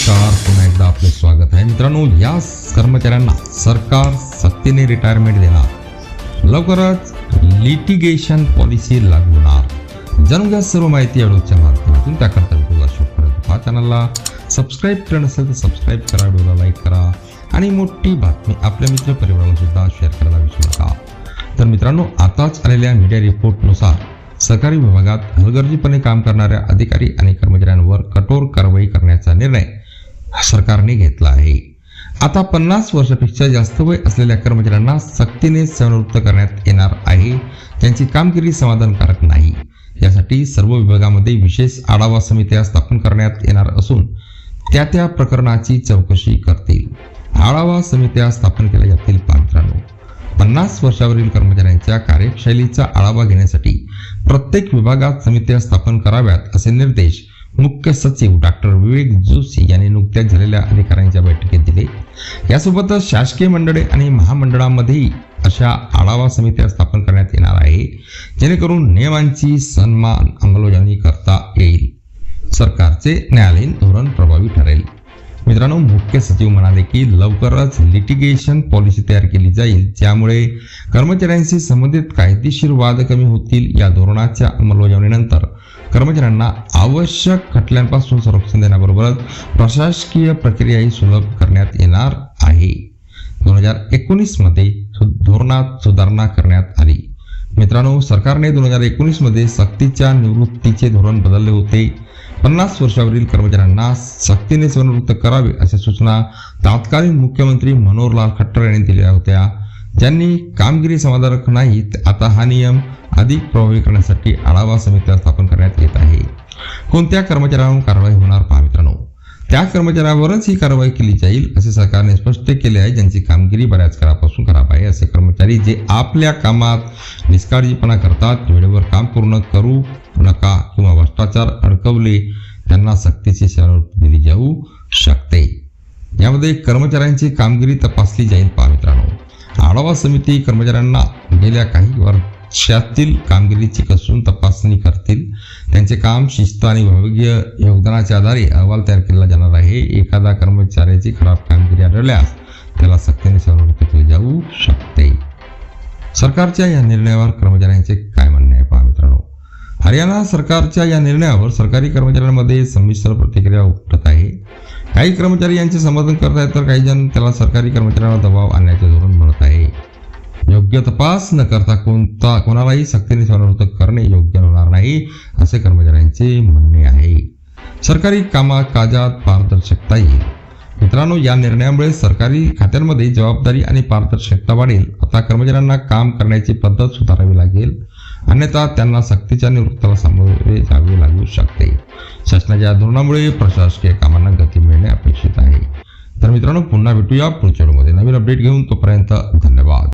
नमस्कार पुन्हा एकदा आपले स्वागत आहे. मित्रांनो या कर्मचाऱ्यांना सरकार सक्तीने रिटायरमेंट देणार. लवकरच लिटिगेशन पॉलिसी लागू होणार. जाणून घ्या सर्व माहिती अडोच्या माध्यमातून. त्याकरता व्हिडिओला शोध पहा चॅनलला सबस्क्राईब करणं नसेल तर सबस्क्राईब करा व्हिडिओला लाईक करा. आणि मोठी बातमी आपल्या मित्र परिवाराला सुद्धा शेअर करायला विसरू नका. तर मित्रांनो आताच आलेल्या मीडिया रिपोर्टनुसार सरकारी विभागात हलगर्जीपणे काम करणाऱ्या अधिकारी आणि कर्मचाऱ्यांवर कठोर कारवाई करण्याचा निर्णय सरकारने घेतला आहे. आता पन्नास वर्षापेक्षा जास्त वय असलेल्या कर्मचाऱ्यांना सक्तीने सेवानिवृत्त करण्यात येणार आहे. त्यांची कामगिरी समाधानकारक नाही. यासाठी सर्व विभागामध्ये विशेष आढावा समित्या स्थापन करण्यात येणार असून त्या त्या प्रकरणाची चौकशी करतील. आढावा समित्या स्थापन केल्या जातील पात्रांनो पन्नास वर्षावरील कर्मचाऱ्यांच्या कार्यशैलीचा आढावा घेण्यासाठी प्रत्येक विभागात समित्या स्थापन कराव्यात असे निर्देश मुख्य सचिव डॉक्टर विवेक जोशी यांनी नुकत्याच झालेल्या अधिकाऱ्यांच्या बैठकीत दिले. यासोबतच शासकीय मंडळे आणि महामंडळामध्येही अशा आढावा समित्या स्थापन करण्यात येणार आहे जेणेकरून नियमांची सन्मान अंमलबजावणी करता येईल. सरकारचे न्यायालयीन धोरण प्रभावी ठरेल. मित्रांनो मुख्य सचिव म्हणाले की लवकरच लिटिगेशन पॉलिसी तयार केली जाईल ज्यामुळे कर्मचाऱ्यांशी संबंधित कायदेशीर वाद कमी होतील या धोरणाच्या अंमलबजावणीनंतर कर्मचाऱ्यांना आवश्यक खटल्यांपासून संरक्षण देण्याबरोबरच प्रशासकीय प्रक्रियाही सुलभ करण्यात येणार आहे. दोन हजार एकोणीसमध्ये सु- धोरणात सुधारणा करण्यात आली. मित्रांनो सरकारने दोन हजार एकोणीसमध्ये सक्तीच्या निवृत्तीचे धोरण बदलले होते. पन्नास वर्षावरील कर्मचाऱ्यांना सक्तीने सेवानिवृत्त करावे अशा सूचना तात्कालीन मुख्यमंत्री मनोहरलाल खट्टर यांनी दिल्या होत्या. ज्यांनी कामगिरी समाधानक नाही आता हा नियम अधिक प्रभावी करण्यासाठी आढावा समित्या स्थापन करण्यात येत आहे. कोणत्या कर्मचाऱ्यांवर कारवाई होणार पहा मित्रांनो. त्या कर्मचाऱ्यावरच ही कारवाई केली जाईल असे सरकारने स्पष्ट केले आहे. ज्यांची कामगिरी बऱ्याच काळापासून खराब आहे असे कर्मचारी जे आपल्या कामात निष्काळजीपणा करतात वेळेवर काम पूर्ण करू नका किंवा भ्रष्टाचार अडकवले त्यांना सक्तीची शरण दिली जाऊ शकते. यामध्ये कर्मचाऱ्यांची कामगिरी तपासली जाईल पहा मित्रांनो. आढावा समिती कर्मचाऱ्यांना गेल्या काही वर्षातील कामगिरीची कसून तपासणी करतील. त्यांचे काम शिस्त आणि विभागीय योगदानाच्या आधारे अहवाल तयार केला जाणार आहे. एखादा कर्मचाऱ्याची खराब कामगिरी आढळल्यास त्याला सक्तीने सेवानिवृत्त केले जाऊ शकते. सरकारच्या या निर्णयावर कर्मचाऱ्यांचे काय म्हणणे आहे? हरियाणा सरकारच्या या निर्णयावर सरकारी कर्मचाऱ्यांमध्ये संमिश्र प्रतिक्रिया उमटत आहे. काही कर्मचारी यांचे समर्थन करत आहेत तर काही जण त्याला सरकारी कर्मचाऱ्यांना दबाव आणण्याचे धोरण म्हणत आहे. योग्य तपास न करता कोणता कोणालाही सक्तीने सेवानिवृत्त करणे योग्य होणार नाही असे कर्मचाऱ्यांचे म्हणणे आहे. सरकारी कामकाजात पारदर्शकता येईल. मित्रांनो या निर्णयामुळे सरकारी खात्यांमध्ये जबाबदारी आणि पारदर्शकता वाढेल. आता कर्मचाऱ्यांना काम करण्याची पद्धत सुधारावी लागेल. अन्यथा त्यांना सक्तीच्या निवृत्तीला सामोरे जावे लागू शकते. शासनाच्या धोरणामुळे प्रशासकीय कामांना गती मिळणे अपेक्षित आहे. तर मित्रांनो पुन्हा भेटूया पुढच्या व्हिडिओमध्ये. नवीन अपडेट घेऊन तोपर्यंत धन्यवाद.